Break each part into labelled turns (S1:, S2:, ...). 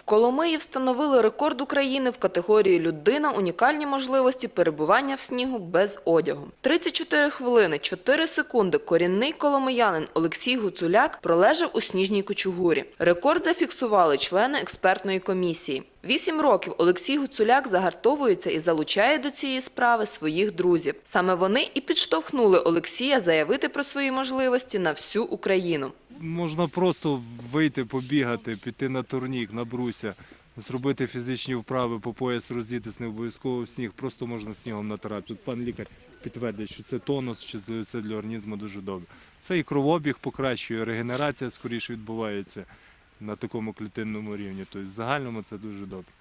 S1: В Коломиї встановили рекорд України в категорії «Людина. Унікальні можливості перебування в снігу без одягу». 34 хвилини 4 секунди корінний коломиянин Олексій Гуцуляк пролежав у сніжній кучугурі. Рекорд зафіксували члени експертної комісії. Вісім років Олексій Гуцуляк загартовується і залучає до цієї справи своїх друзів. Саме вони і підштовхнули Олексія заявити про свої можливості на всю Україну.
S2: Можна просто вийти, побігати, піти на турнік, на бруся, зробити фізичні вправи, по пояс роздітись, не обов'язково в сніг, просто можна снігом натиратися. От пан лікар підтвердить, що це тонус, що це- для організму дуже добре. Це і кровообіг покращує, регенерація скоріше відбувається на такому клітинному рівні. Тобто в загальному це дуже добре.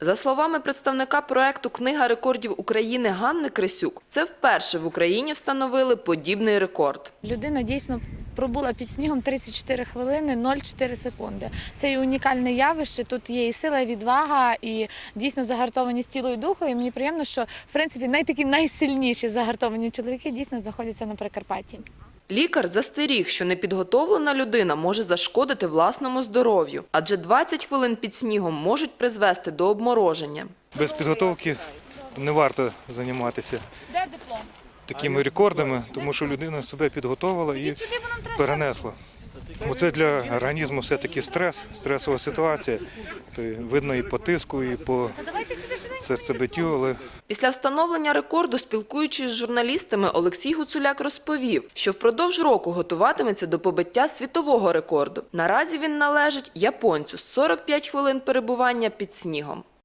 S1: За словами представника проекту Книга рекордів України Ганни Крисюк, це вперше в Україні встановили подібний рекорд.
S3: Людина дійсно пробула під снігом 34 хвилини 0,4 секунди. Це і унікальне явище. Тут є і сила, і відвага, і дійсно загартованість тіла і духу. І мені приємно, що в принципі найтакі найсильніші загартовані чоловіки дійсно знаходяться на Прикарпатті.
S1: Лікар застеріг, що непідготовлена людина може зашкодити власному здоров'ю, адже 20 хвилин під снігом можуть призвести до обмороження.
S4: Без підготовки не варто займатися такими рекордами, тому що людина себе підготувала і перенесла. Оце для організму все-таки стрес, стресова ситуація. Видно і по тиску, і по серцебиттю, але
S1: Після встановлення рекорду, спілкуючись з журналістами, Олексій Гуцуляк розповів, що впродовж року готуватиметься до побиття світового рекорду. Наразі він належить японцю з 45 хвилин перебування під снігом.